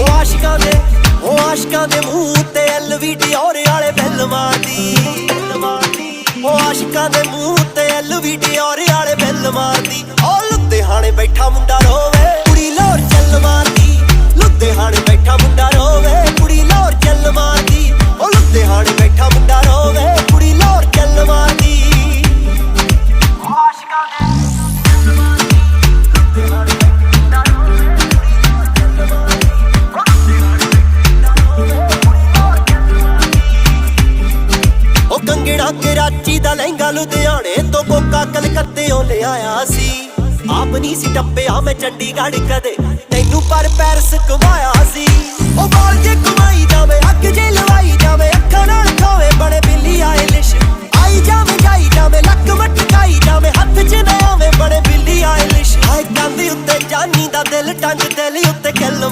ਉਹ ਆਸ਼ਿਕਾਂ ਦੇ, ਉਹ ਆਸ਼ਿਕਾਂ ਦੇ ਮੂੰਹ ਤੇ ਐਲਵੀਡੀ ਔਰੇ ਵਾਲੇ ਬਿੱਲ ਮਾਰਦੀ ਉਹ ਆਸ਼ਿਕਾਂ ਦੇ ਮੂੰਹ ਤੇ ਐਲਵੀਡੀ ਔਰੇ ਵਾਲੇ ਬਿੱਲ ਮਾਰਦੀ ਉਹ ਲੁਧਿਆਣੇ ਬੈਠਾ ਮੁੰਡਾ ਆ ਕਰਾਚੀ ਦਾ ਲਹਿੰਗਾ ਲੁਧਿਆਣੇ ਤੋਂ ਕੋਕਾ ਕਲਕੱਤੇੋਂ ਲਿਆਇਆ ਸੀ। ਆਪ ਨਹੀਂ ਸੀ ਟੱਪਿਆ, ਮੈਂ ਚੰਡੀਗੜ੍ਹ ਕਦੇ ਤੈਨੂੰ ਪਰ ਪੈਰਸ ਕਮਾਇਆ ਸੀ। ਉਹ ਬਾਲ ਜੇ ਕਮਾਈ ਜਾਵੇ, ਅੱਗ ਜੇ ਲਵਾਈ ਜਾਵੇ, ਅੱਖਾਂ ਨਾਲ ਖਾਵੇ, ਬੜੇ ਬਿੱਲੀ ਆਏ ਲਿਸ਼। ਆਈ ਜਾਵੇ, ਜਾਈ ਜਾਵੇ, ਲੱਕ ਵਟਕਾਈ ਜਾਵੇ, ਹੱਥ 'ਚ ਨਾ ਆਵੇ, ਬੜੇ ਬਿੱਲੀ ਆਏ ਲਿਸ਼। ਆਏ ਕੰਧ ਉੱਤੇ ਜਾਨੀ ਦਾ ਦਿਲ, ਟੰਗ ਦਿਲ ਉੱਤੇ ਕਿੱਲ